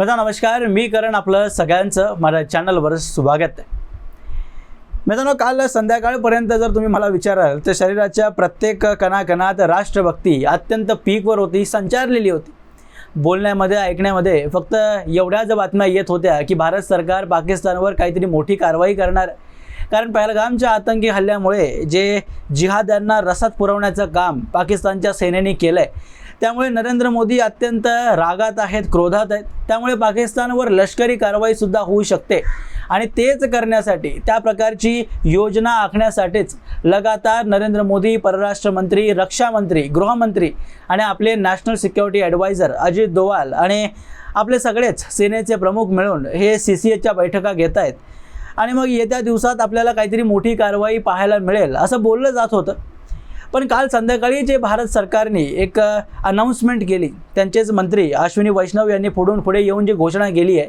मित्रांनो नमस्कार मी करण आपलं सगळ्यांचं माझ्या चॅनलवर स्वागत आहे. मित्रांनो काल संध्याकाळपर्यंत जर तुम्ही मला विचाराल तर शरीराच्या प्रत्येक कणाकणात राष्ट्रभक्ती अत्यंत पीकवर होती संचारलेली होती. बोलण्यामध्ये ऐकण्यामध्ये फक्त एवढ्याच बातम्या येत होत्या की भारत सरकार पाकिस्तानवर काहीतरी मोठी कारवाई करणार कारण पहलगामच्या आतंकी हल्ल्यामुळे जे जिहाद्यांना रसद पुरवण्याचं काम पाकिस्तानच्या सेनेने केलं आहे त्यामुळे नरेंद्र मोदी अत्यंत रागात आहेत क्रोधात आहेत. त्यामुळे पाकिस्तानवर लष्करी कारवाईसुद्धा होऊ शकते. आणि तेच करण्यासाठी त्या प्रकारची योजना आखण्यासाठीच लगातार नरेंद्र मोदी परराष्ट्र मंत्री गृहमंत्री आणि आपले national security adviser Ajit Doval आणि आपले सगळेच सेनेचे प्रमुख मिळून हे सी सी एच्या बैठका घेत आहेत. आणि मग येत्या दिवसात आपल्याला काहीतरी मोठी कारवाई पाहायला मिळेल असं बोललं जात होतं. पण काल संध्याकाळी जे भारत सरकारने एक अनाऊन्समेंट केली त्यांचेच मंत्री अश्विनी वैष्णव यांनी पुढून पुढे येऊन जी घोषणा केली आहे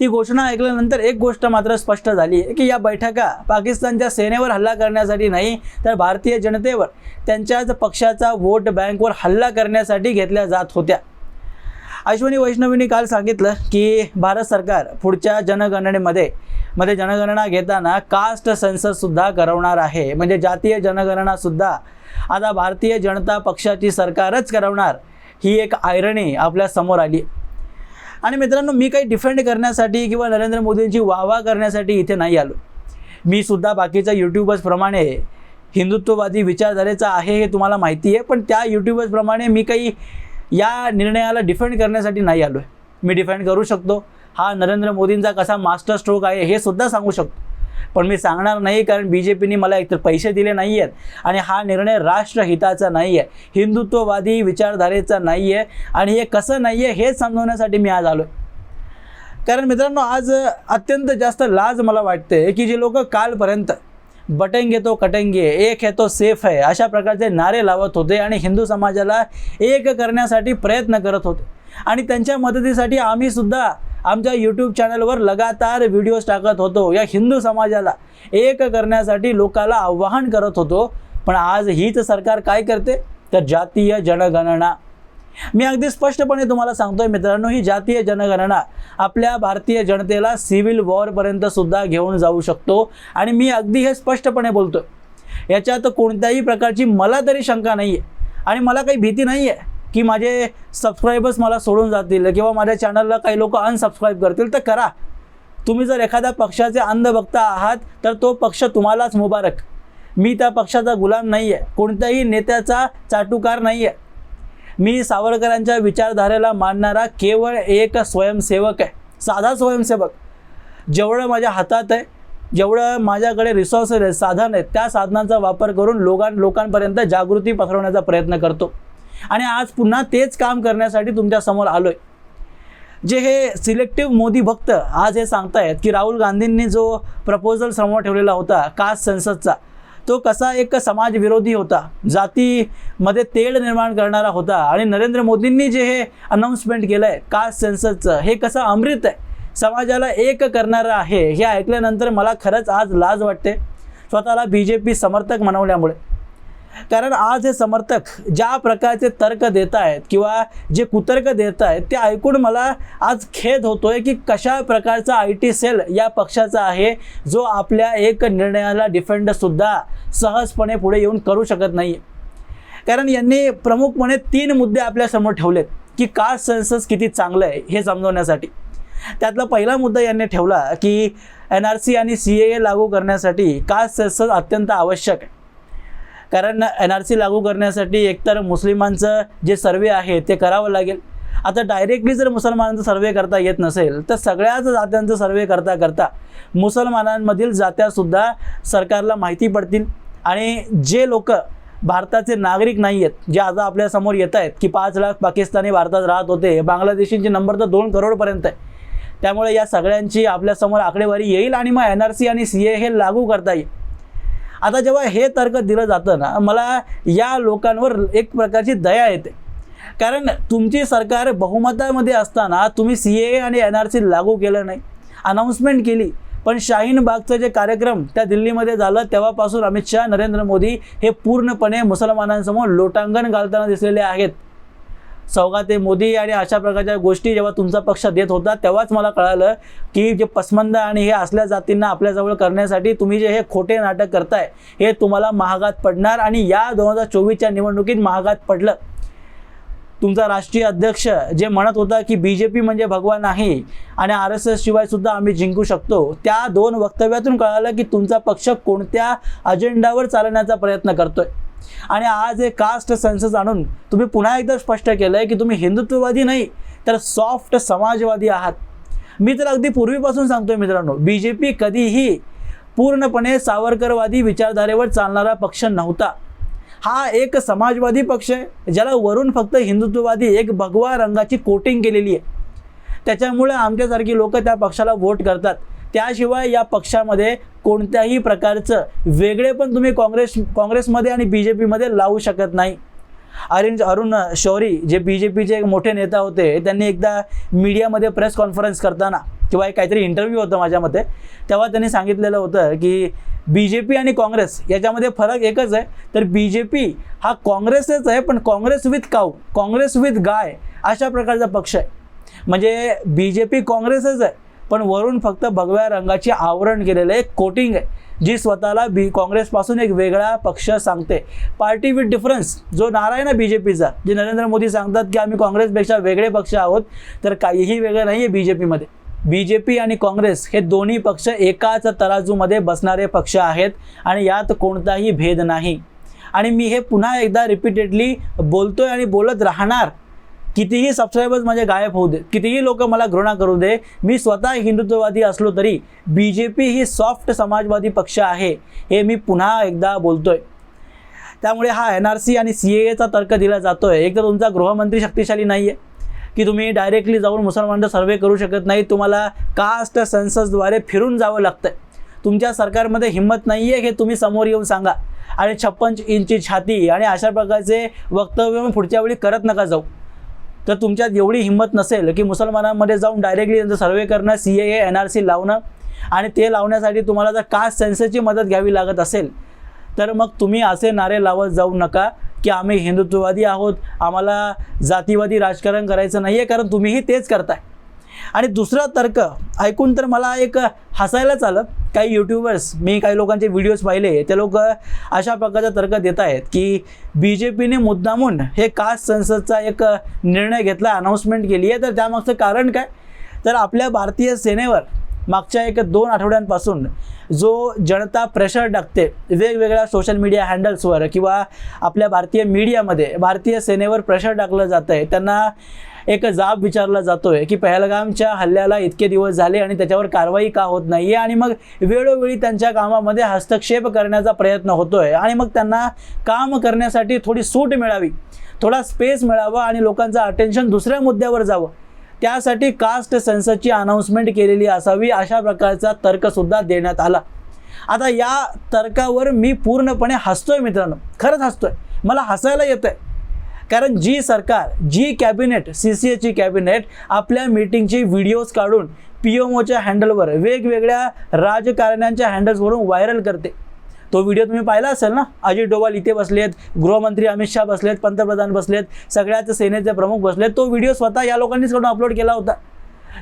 ती घोषणा ऐकल्यानंतर एक गोष्ट मात्र स्पष्ट झाली आहे की या बैठका पाकिस्तानच्या सेनेवर हल्ला करण्यासाठी नाही तर भारतीय जनतेवर त्यांच्याच पक्षाचा वोट बँकवर हल्ला करण्यासाठी घेतल्या जात होत्या. अश्विनी वैष्णवींनी काल सांगितलं की भारत सरकार पुढच्या जनगणनेमध्ये मध्ये जनगणना घेताना कास्ट सेन्सससुद्धा करवणार आहे म्हणजे जातीय जनगणनासुद्धा आता भारतीय जनता पक्षाची सरकारच करवणार ही एक आयरणी आपल्यासमोर आली. आणि मित्रांनो मी काही डिफेंड करण्यासाठी किंवा नरेंद्र मोदींची वाहवा करण्यासाठी इथे नाही आलो. मी सुद्धा बाकीच्या यूट्यूबर्सप्रमाणे हिंदुत्ववादी विचारधारेचा आहे हे तुम्हाला माहिती आहे पण त्या यूट्यूबर्सप्रमाणे मी काही या निर्णयाला डिफेंड करण्यासाठी नाही आलो आहे मी डिफेंड करू शकतो. हा नरेंद्र मोदींचा कसा मास्टर स्ट्रोक आहे हे सुद्धा सांगू शकतो. पण मी सांगणार नाही कारण बी जे पीने मला एकतर पैसे दिले नाही आहेत आणि हा निर्णय राष्ट्रहिताचा नाही आहे हिंदुत्ववादी विचारधारेचा नाही आहे आणि हे कसं नाही आहे हेच समजवण्यासाठी मी आज आलो कारण मित्रांनो आज अत्यंत जास्त लाज मला वाटते की जे लोक कालपर्यंत बटेंगे तो कटेंगे एक है तो सेफ है अशा प्रकारचे नारे लावत होते आणि हिंदू समाजाला एक करण्यासाठी प्रयत्न करत होते. आणि त्यांच्या मदतीसाठी आम्हीसुद्धा आमच्या यूट्यूब चॅनलवर लगातार व्हिडिओज टाकत होतो. या हिंदू समाजाला एक करण्यासाठी लोकाला आव्हान करत होतो. पण आज हीच सरकार काय करते? तर जातीय जनगणना. मी अगदी स्पष्टपणे तुम्हाला सांगतोय मित्रांनो ही जातीय जनगणना आपल्या भारतीय जनतेला सिव्हिल वॉरपर्यंत सुद्धा घेऊन जाऊ शकतो. आणि मी अगदी हे स्पष्टपणे बोलतोय. याच्यात कोणत्याही प्रकारची मला तरी शंका नाही आहे आणि मला काही भीती नाही आहे की माझे सबस्क्रायबर्स मला सोडून जातील किंवा माझ्या चॅनलला काही लोक अनसबस्क्राईब करतील तर करा. तुम्ही जर एखाद्या पक्षाचे अंधभक्त आहात तर तो पक्ष तुम्हालाच मुबारक. मी त्या पक्षाचा गुलाम नाही आहे कोणत्याही नेत्याचा चाटुकार नाही आहे मी सावरकरांच्या विचारधारेला मानणारा केवळ एक स्वयंसेवक आहे. साधा स्वयंसेवक. जेवढं माझ्या हातात आहे जेवढं माझ्याकडे रिसोर्सेस आहेत साधन आहेत त्या साधनांचा वापर करून लोकां लोकांपर्यंत जागृती पसरवण्याचा प्रयत्न करतो. आणि आज पुन्हा तेच काम करण्यासाठी तुमच्यासमोर आलो आहे जे हे सिलेक्टिव्ह मोदी भक्त आज हे सांगतायत की राहुल गांधींनी जो प्रपोजल समोर ठेवलेला होता कास्ट सेन्ससचा तो कसा एक समाजविरोधी होता जातीमध्ये तेढ निर्माण करणारा होता आणि नरेंद्र मोदींनी जे हे अनाऊन्समेंट केलं आहे कास्ट सेन्ससचं हे कसं अमृत आहे समाजाला एक करणारं आहे हे ऐकल्यानंतर मला खरंच आज लाज वाटते. स्वतःला बी जे पी समर्थक म्हणवल्यामुळे कारण आज हे समर्थक ज्या प्रकारचे तर्क देत आहेत किंवा जे कुतर्क देत आहेत ते ऐकून मला आज खेद होतोय की कशा प्रकारचा आय टी सेल या पक्षाचा आहे जो आपल्या एक निर्णयाला डिफेंडसुद्धा सहजपणे पुढे येऊन करू शकत नाही कारण यांनी प्रमुखपणे तीन मुद्दे आपल्यासमोर ठेवलेत की कास्ट सेन्सस किती चांगलं आहे हे समजवण्यासाठी. त्यातला पहिला मुद्दा यांनी ठेवला की एन आर सी आणि सी ए लागू करण्यासाठी कास्ट सेन्सस अत्यंत आवश्यक आहे. कारण एन आर सी लागू करण्यासाठी एकतर मुस्लिमांचं जे सर्वे आहे ते करावं लागेल. आता डायरेक्टली जर मुसलमानांचा सर्वे करता येत नसेल तर सगळ्याच जात्यांचा सर्वे करता करता मुसलमानांमधील जात्यासुद्धा सरकारला माहिती पडतील. आणि जे लोक भारताचे नागरिक नाही आहेत जे आता आपल्यासमोर येत आहेत की पाच लाख पाकिस्तानी भारतात राहत होते बांगलादेशींचे नंबर तर दोन करोडपर्यंत आहे. त्यामुळे या सगळ्यांची आपल्यासमोर आकडेवारी येईल आणि मग एन आर सी आणि सी ए हे लागू करता येईल. आता जेव्हा हे तर्क दिलं जातं ना मला या लोकांवर एक प्रकारची दया येते. कारण तुमची सरकार बहुमतामध्ये असताना तुम्ही सी ए आणि एन आर सी लागू केलं नाही. अनाऊन्समेंट केली पण शाहीन बागचं जे कार्यक्रम त्या दिल्लीमध्ये झालं तेव्हापासून अमित शहा नरेंद्र मोदी हे पूर्णपणे मुसलमानांसमोर लोटांगण घालताना दिसलेले आहेत. सौगाते मोदी आणि अशा प्रकारच्या गोष्टी जेव्हा तुमचा पक्ष देत होता तेव्हाच मला कळालं की जे पसमंद आणि हे असल्या जातींना आपल्याजवळ करण्यासाठी तुम्ही जे हे खोटे नाटक करताय हे तुम्हाला महागात पडणार आणि या दोन हजार चोवीसच्या निवडणुकीत महागात पडलं. तुमचा राष्ट्रीय अध्यक्ष जे म्हणत होता की बी जे पी म्हणजे भगवान आहे आणि आर एस एस शिवाय सुद्धा आम्ही जिंकू शकतो त्या दोन वक्तव्यातून कळालं की तुमचा पक्ष कोणत्या अजेंडावर चालण्याचा प्रयत्न करतोय. आणि आज हे कास्ट सेन्सस आणून तुम्ही पुन्हा एकदा स्पष्ट केलं आहे की तुम्ही हिंदुत्ववादी नाही तर सॉफ्ट समाजवादी आहात. मी तर अगदी पूर्वीपासून सांगतोय मित्रांनो बी जे पी कधीही पूर्णपणे सावरकरवादी विचारधारेवर चालणारा पक्ष नव्हता. हा एक समाजवादी पक्ष आहे ज्याला वरून फक्त हिंदुत्ववादी एक भगवा रंगाची कोटिंग केलेली आहे. त्याच्यामुळे आमच्यासारखी लोक त्या पक्षाला वोट करतात. त्याशिवाय या पक्षामध्ये कोणत्याही प्रकारचं वेगळे पण तुम्ही काँग्रेस काँग्रेसमध्ये आणि बी जे पीमध्ये लावू शकत नाही. अरुण अरुण शौरी जे बी जे पीचे एक मोठे नेता होते त्यांनी एकदा मीडियामध्ये प्रेस कॉन्फरन्स करताना किंवा एक काहीतरी इंटरव्ह्यू होतं माझ्या मते तेव्हा त्यांनी सांगितलेलं होतं की बी जे पी आणि काँग्रेस याच्यामध्ये फरक एकच आहे. तर बी जे पी हा काँग्रेसच आहे पण Congress with cow Congress with गाय अशा प्रकारचा पक्ष आहे. म्हणजे बी जे पी काँग्रेसच आहे. पण वरून फक्त भगव्या रंगाची आवरण केलेलं एक कोटिंग आहे जी स्वतःला बी काँग्रेसपासून एक वेगळा पक्ष सांगते. पार्टी विथ डिफरन्स जो नारा आहे ना बी जे पीचा जे नरेंद्र मोदी सांगतात की आम्ही काँग्रेसपेक्षा वेगळे पक्ष आहोत तर काहीही वेगळं नाही आहे बी जे पीमध्ये. बी जे पी आणि काँग्रेस हे दोन्ही पक्ष एकाच तराजूमध्ये बसणारे पक्ष आहेत आणि यात कोणताही भेद नाही. आणि मी हे पुन्हा एकदा रिपीटेडली बोलतोय आणि बोलत राहणार कितीही सबस्क्रायबर्स माझे गायब होऊ दे कितीही लोक मला घृणा करू दे मी स्वतः हिंदुत्ववादी असलो तरी बी जे पी ही सॉफ्ट समाजवादी पक्ष आहे हे मी पुन्हा एकदा बोलतोय. त्यामुळे हा एन आर सी आणि सी एचा तर्क दिला जातोय. एक तर तुमचा गृहमंत्री शक्तिशाली नाही आहे की तुम्ही डायरेक्टली जाऊन मुसलमानांचा सर्वे करू शकत नाही तुम्हाला कास्ट सेन्ससद्वारे फिरून जावं लागतंय. तुमच्या सरकारमध्ये हिंमत नाही आहे हे तुम्ही समोर येऊन सांगा. आणि छप्पन इंची छाती आणि अशा प्रकारचे वक्तव्य पुढच्या वेळी करत नका जाऊ. तर तुमच्यात एवढी हिंमत नसेल की मुसलमानांमध्ये जाऊन डायरेक्टली त्यांचं सर्वे करणं C A N R C लावणं आणि ते लावण्यासाठी तुम्हाला जर कास्ट सेन्सरची मदत घ्यावी लागत असेल तर मग तुम्ही असे नारे लावत जाऊ नका की आम्ही हिंदुत्ववादी आहोत आम्हाला जातीवादी राजकारण करायचं नाही आहे कारण तुम्हीही तेच करताय. आणि दुसरा तर्क ऐकून तर मला एक हसायलाच आलं. काही यूट्यूबर्स मी काही लोकांचे व्हिडिओज पाहिले ते लोक अशा प्रकारचा तर्क देत आहेत की बी जे पीने मुद्दामून हे कास्ट संसदचा एक निर्णय घेतला अनाऊन्समेंट केली आहे. तर त्यामागचं कारण काय? तर आपल्या भारतीय सेनेवर मागच्या एक दोन आठवड्यांपासून जो जनता प्रेशर टाकते वेगवेगळ्या सोशल मीडिया हँडल्सवर किंवा आपल्या भारतीय मीडियामध्ये भारतीय सेनेवर प्रेशर टाकलं जातं आहे त्यांना एक जाब विचारला जातोय की पहलगामच्या हल्ल्याला इतके दिवस झाले आणि त्याच्यावर कारवाई का होत नाही आहे आणि मग वेळोवेळी त्यांच्या कामामध्ये हस्तक्षेप करण्याचा प्रयत्न होतोय. आणि मग त्यांना काम करण्यासाठी थोडी सूट मिळावी थोडा स्पेस मिळावा आणि लोकांचं अटेन्शन दुसऱ्या मुद्द्यावर जावं. त्यासाठी कास्ट सेन्सरची अनाऊन्समेंट केलेली असावी अशा प्रकारचा तर्कसुद्धा देण्यात आला. आता या तर्कावर मी पूर्णपणे हसतोय मित्रांनो. खरंच हसतोय. मला हसायला येतं आहे कारण जी सरकार जी कॅबिनेट सी सी एची कॅबिनेट आपल्या मीटिंगचे व्हिडिओज काढून पी एम ओच्या हँडलवर वेगवेगळ्या राजकारण्यांच्या हँडल्सवरून व्हायरल करते. तो व्हिडिओ तुम्ही पाहिला असेल ना? अजित डोवाल इथे बसलेत गृहमंत्री अमित शहा बसलेत पंतप्रधान बसलेत सगळ्याच सेनेचे प्रमुख बसलेत. तो व्हिडिओ स्वतः या लोकांनीच कडून अपलोड केला होता.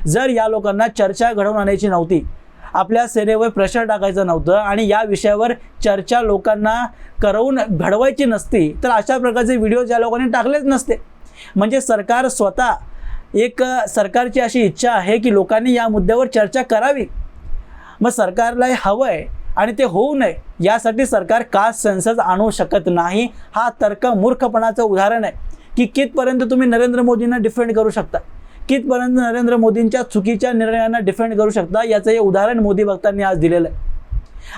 जर या लोकांना चर्चा घडवून आणायची नव्हती आपल्या सेनेवर प्रेशर टाकायचं नव्हतं आणि या विषयावर चर्चा लोकांना करवून घडवायची नसती तर अशा प्रकारचे व्हिडिओ या लोकांनी टाकलेच नसते. म्हणजे सरकार स्वतः एक सरकारची अशी इच्छा आहे की लोकांनी या मुद्द्यावर चर्चा करावी. मग सरकारला हे हवं आहे आणि ते होऊ नये यासाठी सरकार कास्ट सेन्सस आणू शकत नाही. हा तर्क मूर्खपणाचं उदाहरण आहे की कितपर्यंत तुम्ही नरेंद्र मोदींना डिफेंड करू शकता? कितपर्यंत नरेंद्र मोदींच्या चुकीच्या निर्णयांना डिफेंड करू शकता याचं हे उदाहरण मोदी भक्तांनी आज दिलेलं आहे.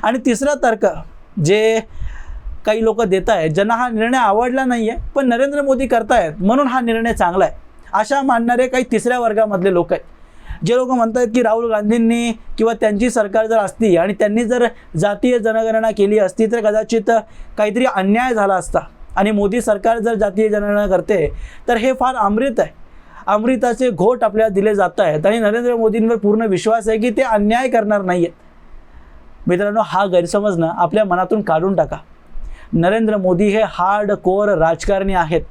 आणि तिसरा तर्क जे काही लोक देत आहेत ज्यांना हा निर्णय आवडला नाही आहे पण नरेंद्र मोदी करतायत म्हणून हा निर्णय चांगला आहे. अशा मानणारे काही तिसऱ्या वर्गामधले लोक आहेत. जे लोक म्हणतात की राहुल गांधींनी किंवा त्यांची सरकार जर असती आणि त्यांनी जर जातीय जनगणना केली असती तर कदाचित काहीतरी अन्याय झाला असता. आणि मोदी सरकार जर जातीय जनगणना करते तर हे फार अमृत आहे. अमृताचे घोट आपल्याला दिले जात आहेत आणि नरेंद्र मोदींवर पूर्ण विश्वास आहे की ते अन्याय करणार नाही आहेत मित्रांनो हा गैरसमज ना आपल्या मनातून काढून टाका. नरेंद्र मोदी हे हार्ड कोर राजकारणी आहेत.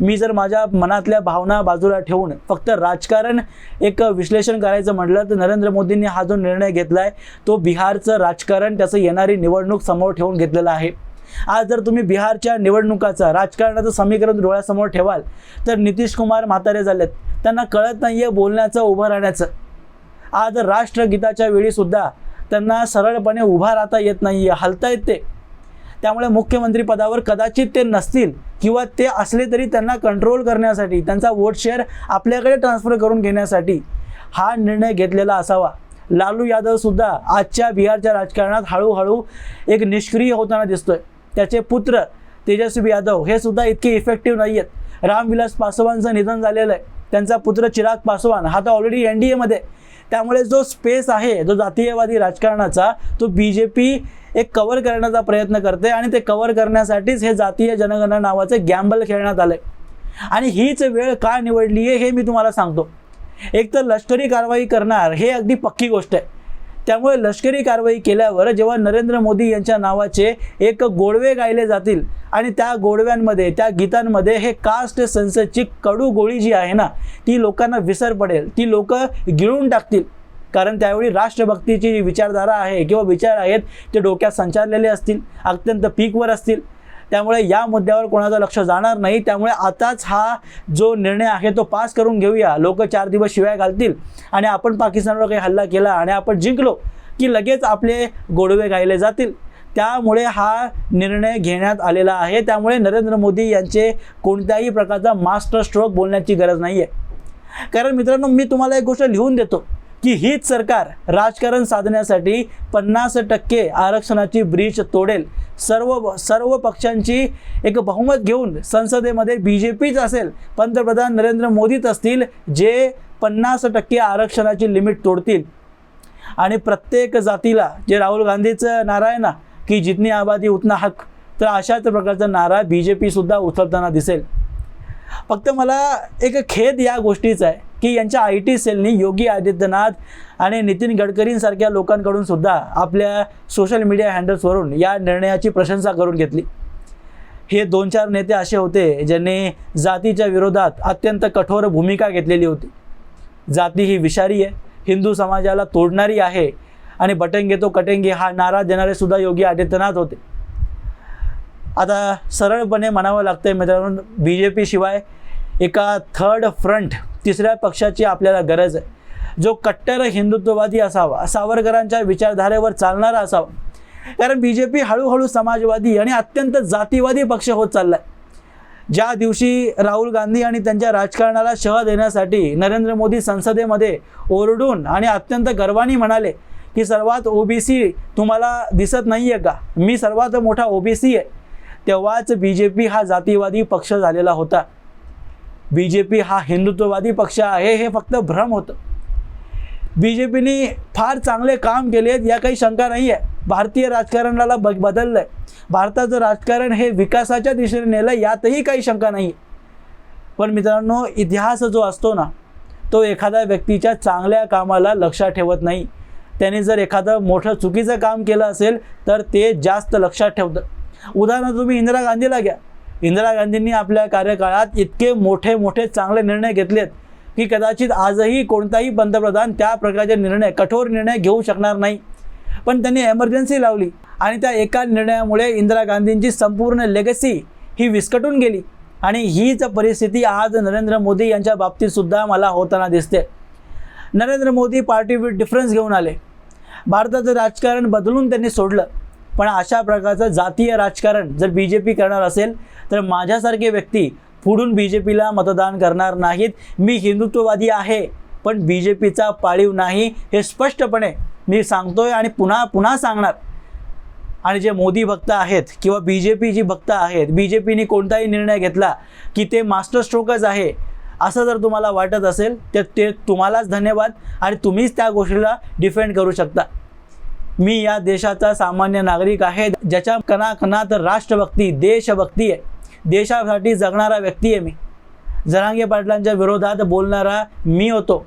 मी जर माझ्या मनातल्या भावना बाजूला ठेवून फक्त राजकारण एक विश्लेषण करायचं म्हटलं तर नरेंद्र मोदींनी हा जो निर्णय घेतला आहे तो बिहारचं राजकारण त्याचं येणारी निवडणूक समोर ठेवून घेतलेला आहे. आज जर तुम्ही बिहारच्या निवडणुकाचा राजकारणाचं समीकरण डोळ्यासमोर ठेवाल तर नितीश कुमार म्हातारे झालेत. त्यांना कळत नाही आहे बोलण्याचं उभं राहण्याचं. आज राष्ट्रगीताच्या वेळीसुद्धा त्यांना सरळपणे उभा राहता येत नाही आहे हलता येत ते. त्यामुळे मुख्यमंत्रीपदावर कदाचित ते नसतील किंवा ते असले तरी त्यांना कंट्रोल करण्यासाठी त्यांचा वोट शेअर आपल्याकडे ट्रान्सफर करून घेण्यासाठी हा निर्णय घेतलेला असावा. लालू यादवसुद्धा आजच्या बिहारच्या राजकारणात हळूहळू एक निष्क्रिय होताना दिसतोय. त्याचे पुत्र तेजस्वी यादव हे सुद्धा इतके इफेक्टिव्ह नाही आहेत रामविलास पासवानचं निधन झालेलं आहे. त्यांचा पुत्र चिराग पासवान हा तर ऑलरेडी एन डी एमध्ये त्यामुळे जो स्पेस आहे जो जातीयवादी राजकारणाचा तो बी जे पी एक कवर करण्याचा प्रयत्न करते आणि ते कवर करण्यासाठीच हे जातीय जनगणना नावाचे गॅम्बल खेळण्यात आले आणि हीच वेळ का निवडली आहे हे मी तुम्हाला सांगतो. एक तर लष्करी कारवाई करणार हे अगदी पक्की गोष्ट आहे. त्यामुळे लष्करी कारवाई केल्यावर जेव्हा नरेंद्र मोदी यांच्या नावाचे एक गोडवे गायले जातील आणि त्या गोडव्यांमध्ये त्या गीतांमध्ये हे कास्ट सेन्ससची कडू गोळी जी आहे ना ती लोकांना विसर पडेल. ती लोक गिळून टाकतील. कारण त्यावेळी राष्ट्रभक्तीची जी विचारधारा आहे किंवा विचार आहेत ते डोक्यात संचारलेले असतील अत्यंत पीकवर असतील. त्यामुळे या मुद्द्यावर कोणाचं लक्ष जाणार नाही. त्यामुळे आताच हा जो निर्णय आहे तो पास करून घेऊया. लोक चार दिवस शिवाय घालतील. आणि आपण पाकिस्तानवर काही हल्ला केला आणि आपण जिंकलो की लगेच आपले गोडवे गायले जातील. त्यामुळे हा निर्णय घेण्यात आलेला आहे. त्यामुळे नरेंद्र मोदी यांचे कोणत्याही प्रकारचा मास्टर स्ट्रोक बोलण्याची गरज नाही आहे कारण मित्रांनो मी तुम्हाला एक गोष्ट लिहून देतो. की हीच सरकार राजकारण साधण्यासाठी पन्नास टक्के आरक्षणाची ब्रीच तोडेल. सर्व सर्व पक्षांची एक बहुमत घेऊन संसदेमध्ये बी जे पीच असेल. पंतप्रधान नरेंद्र मोदीच असतील जे पन्नास टक्के आरक्षणाची लिमिट तोडतील. आणि प्रत्येक जातीला जे राहुल गांधीचं नारा आहे ना की जितनी आबादी उतना हक तर अशाच प्रकारचा नारा बी जे पीसुद्धा उचलताना दिसेल. फक्त मला एक खेद या गोष्टीचा आहे की यांच्या आय टी सेलनी योगी आदित्यनाथ आणि नितीन गडकरींसारख्या लोकांकडून सुद्धा आपल्या सोशल मीडिया हँडल्सवरून या निर्णयाची प्रशंसा करून घेतली. हे दोन चार नेते असे होते ज्यांनी जातीच्या विरोधात अत्यंत कठोर भूमिका घेतलेली होती. जाती ही विषारी आहे हिंदू समाजाला तोडणारी आहे आणि बटंगे तो कटेंगे हा नारा देणारे सुद्धा योगी आदित्यनाथ होते. आता सरळपणे म्हणावं लागतं आहे मित्रांनो बी जे पीशिवाय एका थर्ड फ्रंट तिसऱ्या पक्षाची आपल्याला गरज आहे. जो कट्टर हिंदुत्ववादी असावा सावरकरांच्या विचारधारेवर चालणारा असावा. कारण बी जे पी हळूहळू समाजवादी आणि अत्यंत जातीवादी पक्ष होत चालला आहे ज्या दिवशी राहुल गांधी आणि त्यांच्या राजकारणाला शह देण्यासाठी नरेंद्र मोदी संसदेमध्ये ओरडून आणि अत्यंत गर्वाने म्हणाले की सर्वात ओबीसी तुम्हाला दिसत नाही आहे का? मी सर्वात मोठा ओबीसी आहे. तेव्हाच बी जे पी हा जातीवादी पक्ष झालेला होता. बी जे पी हा हिंदुत्ववादी पक्ष आहे हे फक्त भ्रम होतं. बी जे पीने फार चांगले काम केले आहेत या काही शंका नाही आहे भारतीय राजकारणाला ब बदललं आहे भारताचं राजकारण हे विकासाच्या दिशेने नेलं यातही काही शंका नाही पण मित्रांनो इतिहास जो असतो ना तो एखाद्या व्यक्तीच्या चांगल्या कामाला लक्षात ठेवत नाही. त्याने जर एखादं मोठं चुकीचं काम केलं असेल तर ते जास्त लक्षात ठेवतं. उदाहरण तुम्ही इंदिरा गांधीला घ्या. इंदिरा गांधींनी आपल्या कार्यकाळात इतके मोठे मोठे चांगले निर्णय घेतलेत की कदाचित आजही कोणताही पंतप्रधान त्या प्रकारचे निर्णय कठोर निर्णय घेऊ शकणार नाही. पण त्यांनी एमर्जन्सी लावली आणि त्या एका निर्णयामुळे इंदिरा गांधींची संपूर्ण लेगसी ही विस्कटून गेली. आणि हीच परिस्थिती आज नरेंद्र मोदी यांच्या बाबतीतसुद्धा मला होताना दिसते. Narendra Modi party with difference घेऊन आले. भारताचं राजकारण बदलून त्यांनी सोडलं. पण अशा प्रकारचं जातीय राजकारण जर बी जे पी करणार असेल तर माझ्यासारखे व्यक्ती पुढून बी जे पीला मतदान करणार नाहीत. मी हिंदुत्ववादी आहे पण बी जे पीचा पाळीव नाही हे स्पष्टपणे मी सांगतोय आणि पुन्हा पुन्हा सांगणार. आणि जे मोदी भक्त आहेत किंवा बी जे पी जी भक्त आहेत बी जे पीने कोणताही निर्णय घेतला की ते मास्टर स्ट्रोकच आहे असं जर तुम्हाला वाटत असेल तर ते तुम्हालाच धन्यवाद आणि तुम्हीच त्या गोष्टीला डिफेंड करू शकता. मी या देशाचा सामान्य नागरिक आहे ज्याच्या कणाकणात राष्ट्रभक्ती देशभक्ती आहे. देशासाठी जगणारा व्यक्ती आहे मी. जरांगे पाटलांच्या विरोधात बोलणारा मी होतो.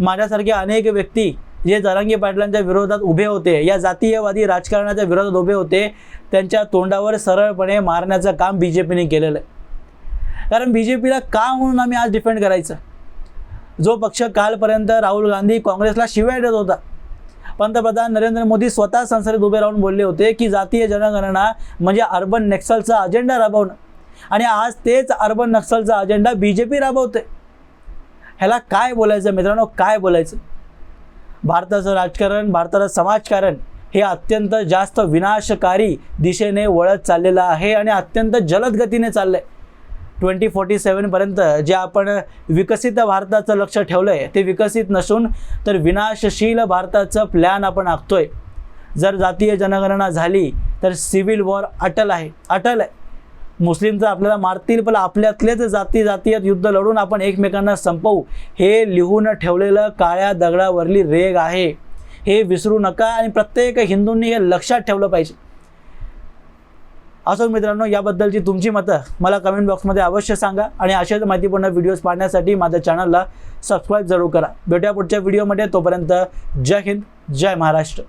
माझ्यासारखे अनेक व्यक्ती जे जरांगे पाटलांच्या विरोधात उभे होते या जातीयवादी राजकारणाच्या विरोधात उभे होते त्यांच्या तोंडावर सरळपणे मारण्याचं काम बी जे पीने केलेलं आहे. कारण बी जे पीला का म्हणून आम्ही आज डिफेंड करायचं? जो पक्ष कालपर्यंत राहुल गांधी काँग्रेसला शिवाय देत होता पंतप्रधान नरेंद्र मोदी स्वतः संसदेत उभे राहून बोलले होते की जातीय जनगणना म्हणजे अर्बन नक्सलचा अजेंडा राबवणं. आणि आज तेच urban नक्सलचा agenda B J P राबवते ह्याला काय बोलायचं मित्रांनो? काय बोलायचं? भारताचं राजकारण भारताचं समाजकारण हे अत्यंत जास्त विनाशकारी दिशेने वळत चाललेलं आहे आणि अत्यंत जलद गतीने चाललं आहे ट्वेंटी फोर्टी सेवनपर्यंत जे आपण विकसित भारताचं लक्ष ठेवलं आहे ते विकसित नसून तर विनाशशील भारताचं प्लॅन आपण आखतोय. जर जातीय जनगणना झाली तर सिव्हिल वॉर अटल आहे. अटल आहे. मुस्लिम तर आपल्याला मारतील पण आपल्यातलेच जाती जातीय युद्ध लढून आपण एकमेकांना संपवू हे लिहून ठेवलेलं काळ्या दगडावरली रेग आहे. हे विसरू नका आणि प्रत्येक हिंदूंनी हे लक्षात ठेवलं पाहिजे. असो मित्रांनो याबद्दलची तुमची मतं मला कमेंट बॉक्समध्ये अवश्य सांगा आणि अशाच माहितीपूर्ण व्हिडिओज पाहण्यासाठी माझ्या चॅनलला सबस्क्राईब जरूर करा. भेटूया पुढच्या व्हिडिओमध्ये तोपर्यंत जय हिंद जय महाराष्ट्र.